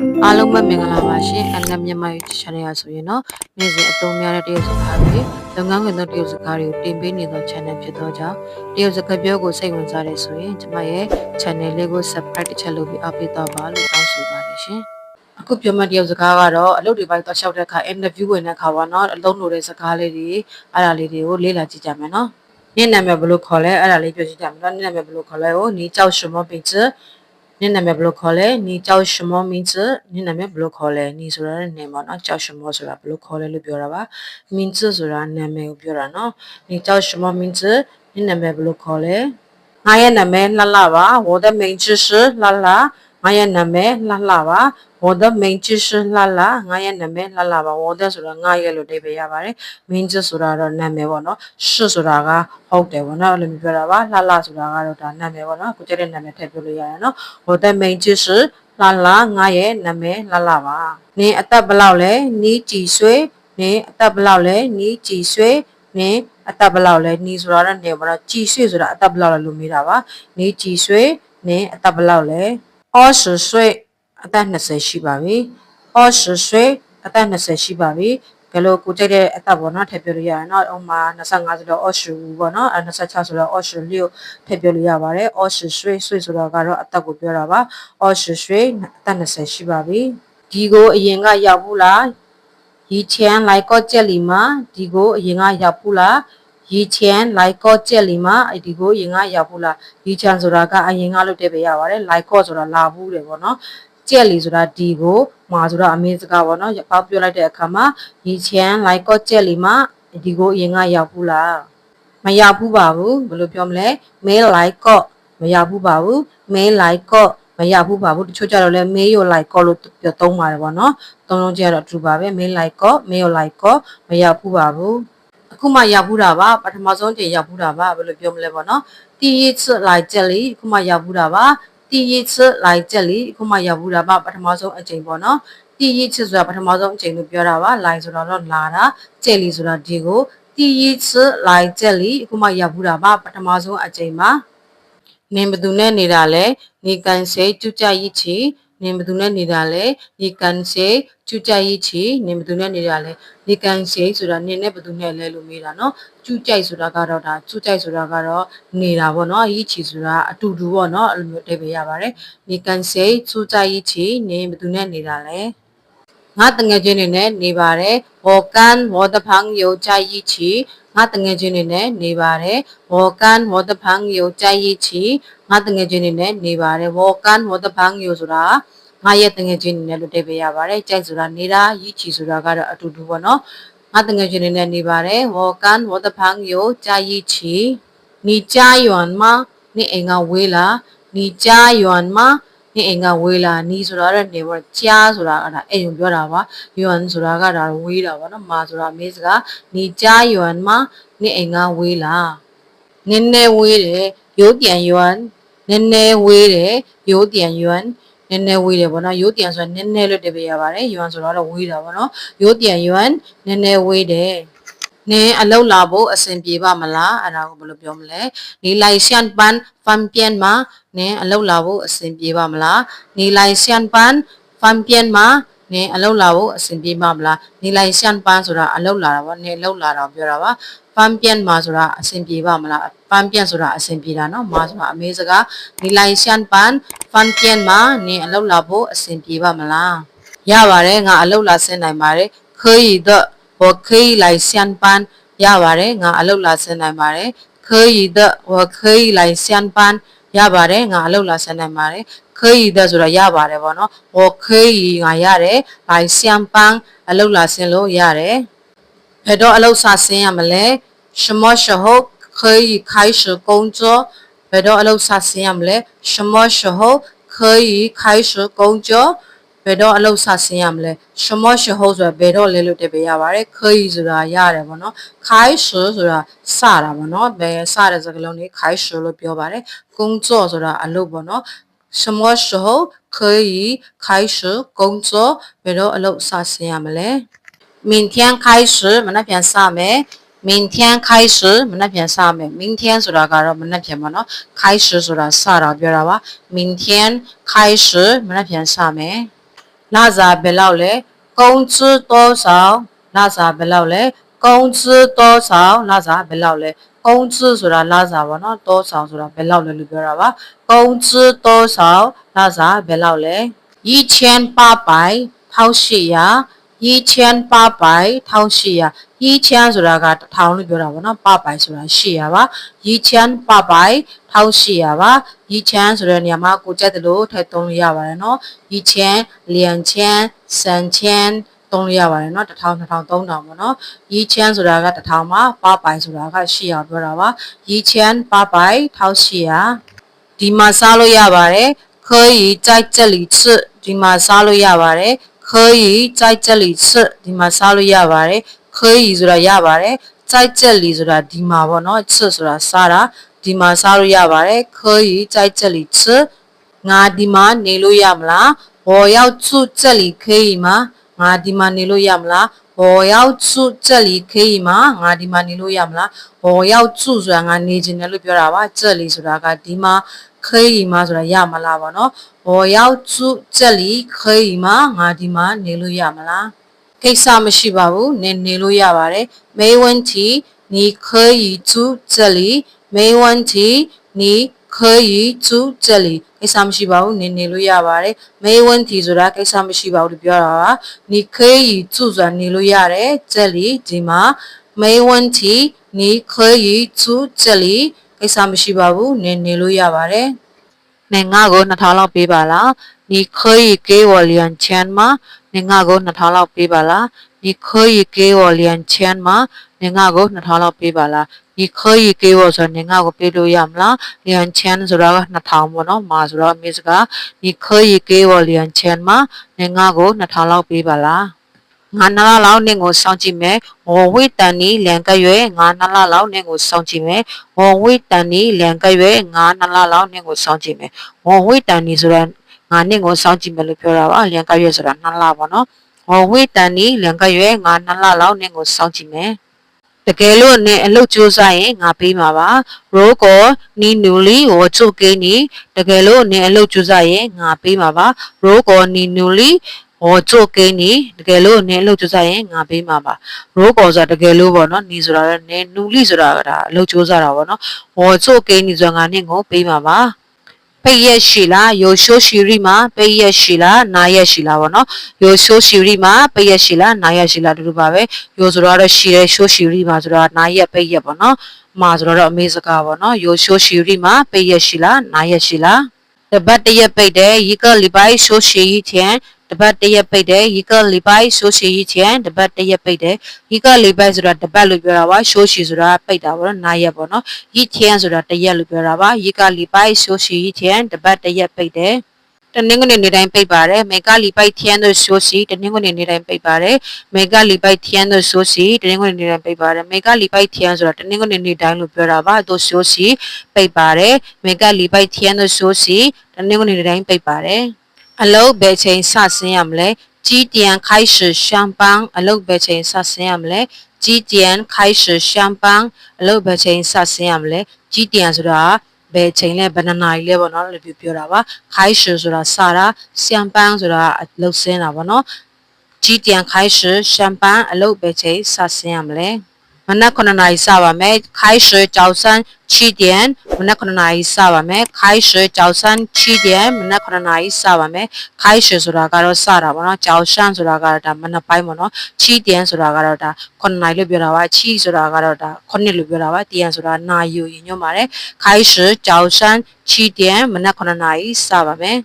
အားလုံးပဲမင်္ဂလာပါရှင်အလတ်မြန်မာ YouTube Channel ရဆိုရင်တော့နေ့စဉ်အသုံးများတဲ့တရုတ်စကားတွေလုပ်ငန်းခွင်သောတရုတ်စကားတွေကိုတင်ပေးနေသော Channel ဖြစ်သောကြောင့်တရုတ်စကားပြောကိုစိတ်ဝင်စားတယ်ဆိုရင်ကျွန်မရဲ့ Channel လေးကို Subscribe တစ်ချက်လုပ်ပြီးအားပေးတော့ပါလို့တောင်းဆိုပါတယ်ရှင်အခုပြောမှတရုတ်စကားကတော့အလုပ်တွေပိုင်းသွားလျှောက်တဲ့အခါ interview ဝင်တဲ့အခါပါနော်အလုံးလို့တဲ့စကားလေးတွေအဲ့ဒါလေးတွေကိုလေ့လာကြည့်ကြမယ်နော်နင့်နာမည်ဘယ်လိုခေါ်လဲအဲ့ဒါလေးပြောကြည့်ကြမယ်နော်နင့်နာမည်ဘယ်လိုခေါ်လဲဟိုနီကြောက်ရှင်မပင်ချ နာမည်ဘယ်လိုခေါ်လဲ你叫什么名字你နာမည်ဘယ်လိုခေါ်လဲ你ဆိုတာနဲ့နာမည်ပေါ့နော်叫什么ဆိုတာဘယ်လိုခေါ်လဲလို့ပြောတာပါ名字ဆိုတာနာမည်ကိုပြောတာနော်你叫什么名字你နာမည်ဘယ်လိုခေါ်လဲငါရဲ့နာမည်လှလှပါ我的名字是လှလှငါရဲ့နာမည်လှလှပါ what the main chishin လှလှငါရဲ့နာမည်လှလှပါ what the ဆိုတာငါရဲ့လို့အဓိပ္ပာယ်ရပါတယ် main chis ဆိုတာတော့နာမည်ပေါ့နော် should ဆိုတာကဟုတ်တယ်ပေါ့နော်အဲ့လိုမျိုးပြောတာပါလှလှဆိုတာကတော့ဒါနာမည်ပေါ့နော်ကိုကျတဲ့နာမည်ထည့်ပြောလို့ရတယ်နော် what the main chishin လှလှငါရဲ့နာမည်လှလှပါနင်းအသက်ဘယ်လောက်လဲနီးကြည်ဆွေးနင်းအသက်ဘယ်လောက်လဲနီးကြည်ဆွေးနင်းအသက်ဘယ်လောက်လဲနီးဆိုတာတော့နေပေါ့နော်ကြည်ဆွေးဆိုတာအသက်ဘယ်လောက်လဲလို့မေးတာပါနီးကြည်ဆွေးနင်းအသက်ဘယ်လောက်လဲအော်ဆွေး အသက်20ရှိပါပြီ။အော်ဆွဆွေအသက်20ရှိပါပြီ။ဘယ်လိုကိုကြိုက်တဲ့အသက်ပေါ့နော်ထည့်ပြလို့ရတယ်နော်။ဥမာ25ဆိုတော့အော်ရှူပေါ့နော်။အဲ26ဆိုတော့အော်ရှူလီကိုထည့်ပြလို့ရပါတယ်။အော်ရှူဆွေဆွေဆိုတော့ကတော့အသက်ကိုပြောတာပါ။အော်ရှူဆွေအသက်20ရှိပါပြီ။ဒီကိုအရင်ကရောက်ဘူးလား။ရီချန်လိုက်ကော့ကျက်လီမှာဒီကိုအရင်ကရောက်ဘူးလား။ရီချန်လိုက်ကော့ကျက်လီမှာဒီကိုရင်ကရောက်ဖို့လားရီချန်ဆိုတာကအရင်ကလုပ်တဲ့ပဲရပါတယ်လိုက်ကော့ဆိုတာလာဘူးတယ်ပေါ့နော် ကြက်လီဆိုတာဒီကိုမာဆိုတာအမင်းစကားပေါ့နော်ပေါက်ပြောလိုက်တဲ့အခါမှာရေချမ်းလိုက်ကော့ကြက်လီမှာဒီကိုအရင်ကရောက်ဘူးလားမရောက်ဘူးပါဘူးဘယ်လိုပြောမလဲမဲလိုက်ကော့မရောက်ဘူးပါဘူးမဲလိုက်ကော့မရဘူးပါဘူးတချို့ကြတော့လဲမေးရောလိုက်ကောလို့ပြောသုံးပါတယ်ပေါ့နော်သုံးလုံးကြတော့အတူပါပဲမေးလိုက်ကောမေးရောလိုက်ကောမရဘူးပါဘူးအခုမှရဘူးတာပါပထမဆုံးတင်ရဘူးတာပါဘယ်လိုပြောမလဲပေါ့နော်တီးရစ်လိုက်ကြက်လေးအခုမှရဘူးတာပါ တီရီချလိုက်ချက်လီအခုမှရောက်ဘူးတာပါပထမဆုံးအချိန်ပေါ့နော်တီရီချဆိုတာပထမဆုံးအချိန်လို့ပြောတာပါလိုင်ဆိုတော့လာတာကျဲလီဆိုတာဒီကိုတီရီချလိုက်ချက်လီအခုမှရောက်ဘူးတာပါပထမဆုံးအချိန်မှာနေဘသူနဲ့နေတာလဲနေကန်စေကျူကြရစ်ချီ နင်ဘသူနဲ့နေတာလဲဒီကန်စေကျူကြိုက်ချီနင်ဘသူနဲ့နေတာလဲဒီကန်စေဆိုတာနင်နဲ့ဘသူနဲ့လဲလို့မေးတာနော်ကျူကြိုက်ဆိုတာကတော့ဒါကျူကြိုက်ဆိုတာကတော့နေတာပေါ့နော်ရီချီဆိုတာအတူတူပေါ့နော်အဲ့လိုမျိုးအဓိပ္ပာယ်ရပါတယ်ဒီကန်စေကျူကြိုက်ချီနင်ဘသူနဲ့နေတာလဲငါတငယ်ချင်းတွေနဲ့နေပါတယ်ဟောကန်ဟောတဖန်းယောကြိုက်ချီ ငါတငယ်ချင်းတွေနဲ့နေပါတယ်我跟我的朋友在一起ငါတငယ်ချင်းတွေနဲ့နေပါတယ်我跟我的朋友ဆိုတာငါရဲ့တငယ်ချင်းတွေနဲ့လို့တိတ်ပေးရပါတယ်ကြိုက်ဆိုတာနေတာရည်ချီဆိုတာကတော့အတူတူပေါ့နော်ငါတငယ်ချင်းတွေနဲ့နေပါတယ်我跟我的朋友在一起你家远吗你အိမ်ကဝေးလား你家远吗 နေအိမ်ကဝေးလာနီးဆိုတာတော့နေပေါ့ကြားဆိုတာအဲ့ဒါအဲ့ယုံပြောတာပါယွမ်ဆိုတာကဒါဝေးတာပေါ့နော်မာဆိုတာအမေးစကားနေကြားယွမ်မှာနေအိမ်ကဝေးလာနည်းနည်းဝေးတယ်ရိုးပြန်ယွမ်နည်းနည်းဝေးတယ်ရိုးပြန်ယွမ်နည်းနည်းဝေးတယ်ပေါ့နော်ရိုးပြန်ဆိုတာနည်းနည်းလို့တပြရပါတယ်ယွမ်ဆိုတော့ဝေးတာပေါ့နော်ရိုးပြန်ယွမ်နည်းနည်းဝေးတယ် နင်းအလောက်လာဖို့အဆင်ပြေပါမလားအဲ့ဒါကိုဘယ်လိုပြောမလဲနေလိုက်ရှန်ပန်ဖန်ပြန်မှာနင်းအလောက်လာဖို့အဆင်ပြေပါမလားနေလိုက်ရှန်ပန်ဖန်ပြန်မှာနင်းအလောက်လာဖို့အဆင်ပြေပါမလားနေလိုက်ရှန်ပန်ဆိုတာအလောက်လာတာပေါ့နင်းအလောက်လာတာပြောတာပါဖန်ပြန်မှာဆိုတာအဆင်ပြေပါမလားဖန်ပြန်ဆိုတာအဆင်ပြေတာเนาะမာဆိုတာအမေစကားနေလိုက်ရှန်ပန်ဖန်ပြန်မှာနင်းအလောက်လာဖို့အဆင်ပြေပါမလားရပါတယ်ငါအလောက်လာဆင်းနိုင်ပါတယ်可 ဝခိလိုက်ဆန်ပန်ရပါတယ်ငါအလုပ်လာဆင်နိုင်ပါတယ်ခေယီဒဝခိလိုက်ဆန်ပန်ရပါတယ်ငါအလုပ်လာဆင်နိုင်ပါတယ်ခေယီဒဆိုတာရပါတယ်ဗောနော်ဝခိငါရတယ်လိုက်ဆန်ပန်အလုပ်လာဆင်လို့ရတယ်ဘယ်တော့အလုပ်စာဆင်ရမလဲရှမောရှဟုတ်ခေယီခိုင်ရှကုံကျော်ဘယ်တော့အလုပ်စာဆင်ရမလဲရှမောရှဟုတ်ခေယီခိုင်ရှကုံကျော် ယ်တော့အလုပ်စဆင်းရမလဲ什么时候ဆိုတာဘယ်တော့လဲလို့တပည့်ရပါတယ်可以ဆိုတာရတယ်ပေါ့နော်开始ဆိုတာစတာပေါ့နော်ဘယ်စတဲ့စကားလုံးလေး开始လို့ပြောပါတယ်工作ဆိုတာအလုပ်ပေါ့နော်什么时候可以开始工作ဘယ်တော့အလုပ်စဆင်းရမလဲ明天开始မနက်ဖြန်စမယ်明天开始မနက်ဖြန်စမယ်明天ဆိုတာကတော့မနက်ဖြန်ပါเนาะ开始ဆိုတာစတာပြောတာပါ明天开始မနက်ဖြန်စမယ် လစာဘယ်လောက်လဲ工资多少လစာဘယ်လောက်လဲ工资多少လစာဘယ်လောက်လဲ工资ဆိုတာလစာပေါ့နော်多少ဆိုတာဘယ်လောက်လဲလို့ပြောတာပါ工资多少လစာဘယ်လောက်လဲ 1800 1800 1800 1800 1800ဆိုတာက1000လို့ပြောတာပေါ့နော်ပပိုင်ဆိုတာ800ပါ1800ပပိုင်1800ပါ1800ဆိုတဲ့နေရာမှာကိုကြက်တယ်လို့ထည့်သုံးလို့ရပါတယ်နော်1800 2000 3000သုံးလို့ရပါတယ်เนาะ1000 2000 3000ပေါ့เนาะရီချမ်းဆိုတာက1000ပါပပိုင်ဆိုတာက800ပြောတာပါရီချမ်းပပိုင်1800ဒီမှာစားလို့ရပါတယ်可以在这里吃ဒီမှာစားလို့ရပါတယ် 可以在这里吃ဒီမှာစားလို့ရပါတယ်可以ဆိုတာရပါတယ်在这里ဆိုတာဒီမှာပေါ့နော်吃ဆိုတာစားတာဒီမှာစားလို့ရပါတယ်可以在这里吃ငါဒီမှာနေလို့ရမလား我要住这里可以吗ငါဒီမှာနေလို့ရမလား我要住这里可以吗ငါဒီမှာနေလို့ရမလား我要住ဆိုတာငါနေချင်တယ်လို့ပြောတာပါ这里ဆိုတာကဒီမှာ 可以吗ဆိုတာရမလားပေါ့နော်我要住这里可以吗ငါဒီမှာနေလို့ရမလားကိစ္စမရှိပါဘူးနေနေလို့ရပါတယ်没问题你可以住这里没问题你可以住这里ကိစ္စမရှိပါဘူးနေနေလို့ရပါတယ်没问题ဆိုတာကိစ္စမရှိပါဘူးလို့ပြောတာပါ你可以住ဆိုတာနေလို့ရတယ်这里ဒီမှာ没问题你可以住这里 ကိစ္စမရှိပါဘူးနင်နေလို့ရပါတယ်နင်ငါကို2000လောက်ပေးပါလားနီခွေကေဝလျန်ချန်မာနင်ငါကို2000လောက်ပေးပါလားနီခွေကေဝလျန်ချန်မာနင်ငါကို2000လောက်ပေးပါလားဒီခေရီကေဝဆိုနင်ငါကိုပေးလို့ရမလားလျန်ချန်ဆိုတော့2000ပေါ့နော်မာဆိုတော့အမေစကဒီခေရီကေဝလျန်ချန်မှာနင်ငါကို2000လောက်ပေးပါလား ငါနလလောက်နင့်ကိုစောင့်ကြည့်မယ်ဝဝိတန်နီလန်ကရွယ်ငါနလလောက်နင့်ကိုစောင့်ကြည့်မယ်ဝဝိတန်နီလန်ကရွယ်ငါနလလောက်နင့်ကိုစောင့်ကြည့်မယ်ဝဝိတန်နီဆိုတာငါနင့်ကိုစောင့်ကြည့်မယ်လို့ပြောတာပါလန်ကရွယ်ဆိုတာနလပေါ့နော်ဝဝိတန်နီလန်ကရွယ်ငါနလလောက်နင့်ကိုစောင့်ကြည့်မယ်တကယ်လို့နဲ့အလုပ်ကြိုးစားရင်ငါပေးမှာပါရိုးကောနီနူလီဝချိုကေနီတကယ်လို့နဲ့အလုပ်ကြိုးစားရင်ငါပေးမှာပါရိုးကောနီနူလီ ဟောချိုကိန်းနေတကယ်လို့နင်းအလုပ်ကြိုးစားရင်ငါပေးမှာပါရိုးကောဆိုတာတကယ်လို့ပေါ့နော်နီဆိုတာလည်းနင်းနူလီဆိုတာဒါအလုပ်ကြိုးစားတာပေါ့နော်ဟောချိုကိန်းနေဆိုတာငါနင်းကိုပေးမှာပါပိတ်ရက်ရှိလားယိုရှိုးရှိရီမှာပိတ်ရက်ရှိလားနာရက်ရှိလားပေါ့နော်ယိုရှိုးရှိရီမှာပိတ်ရက်ရှိလားနာရက်ရှိလားတူတူပါပဲယိုဆိုတော့ရှိရဲရှိုးရှိရီမှာဆိုတော့နာရက်ပိတ်ရက်ပေါ့နော်မာဆိုတော့အမေစကားပေါ့နော်ယိုရှိုးရှိရီမှာပိတ်ရက်ရှိလားနာရက်ရှိလားတပတ်တရက်ပိတ်တယ်ရီကလီပိုင်ရှိုးရှိရီချန် တပတ်တရက်ပိတ်တယ်ရီကလီပိုင်ရှိုးရှိရီချန်တပတ်တရက်ပိတ်တယ်ရီကလီပိုင်ဆိုတာတပတ်လို့ပြောတာပါရှိုးရှိဆိုတာပိတ်တာပေါ့နော်နာရက်ပေါ့နော်ရီချန်ဆိုတာတရက်လို့ပြောတာပါရီကလီပိုင်ရှိုးရှိရီချန်တပတ်တရက်ပိတ်တယ်တနင်္ဂနွေနေ့တိုင်းပိတ်ပါတယ်မေဂလီပိုက်ထျန်းတို့ဆိုစီတနင်္ဂနွေနေ့တိုင်းပိတ်ပါတယ်မေဂလီပိုက်ထျန်းတို့ဆိုစီတနင်္ဂနွေနေ့တိုင်းပိတ်ပါတယ်မေဂလီပိုက်ထျန်းဆိုတာတနင်္ဂနွေနေ့တိုင်းလို့ပြောတာပါတို့ဆိုစီပိတ်ပါတယ်မေဂလီပိုက်ထျန်းတို့ဆိုစီတနင်္ဂနွေနေ့တိုင်းပိတ်ပါတယ် အလုပ်ဘယ်ချိန်စဆင်းရမလဲကြီးတန်ခိုက်ရှရှမ်ပန်းအလုပ်ဘယ်ချိန်စဆင်းရမလဲကြီးတန်ခိုက်ရှရှမ်ပန်းအလုပ်ဘယ်ချိန်စဆင်းရမလဲကြီးတန်ဆိုတာဘယ်ချိန်လဲဘယ်နှစ်နာရီလဲပေါ့နော်လို့ပြောတာပါခိုင်ရှဆိုတာစတာရှမ်ပန်းဆိုတာအလုပ်ဆင်းတာပေါ့နော်ကြီးတန်ခိုင်ရှရှမ်ပန်းအလုပ်ပဲချိန်စဆင်းရမလဲ မနက်9နာရီစပါမယ်ခိုင်ရှကြောက်ဆန်း7点မနက်9နာရီစပါမယ်ခိုင်ရှကြောက်ဆန်း7点မနက်9နာရီစပါမယ်ခိုင်ရှဆိုတာကတော့စတာပေါ့နော်ကြောက်ဆန်းဆိုတာကတော့ဒါမနက်ပိုင်းပေါ့နော်7点ဆိုတာကတော့ဒါ9နာရီလို့ပြောတာပါချီဆိုတာကတော့ဒါ9လို့ပြောတာပါတန်ဆိုတာနာယူရင်ညွှန်ပါတယ်ခိုင်ရှကြောက်ဆန်း7点မနက်9နာရီစပါမယ်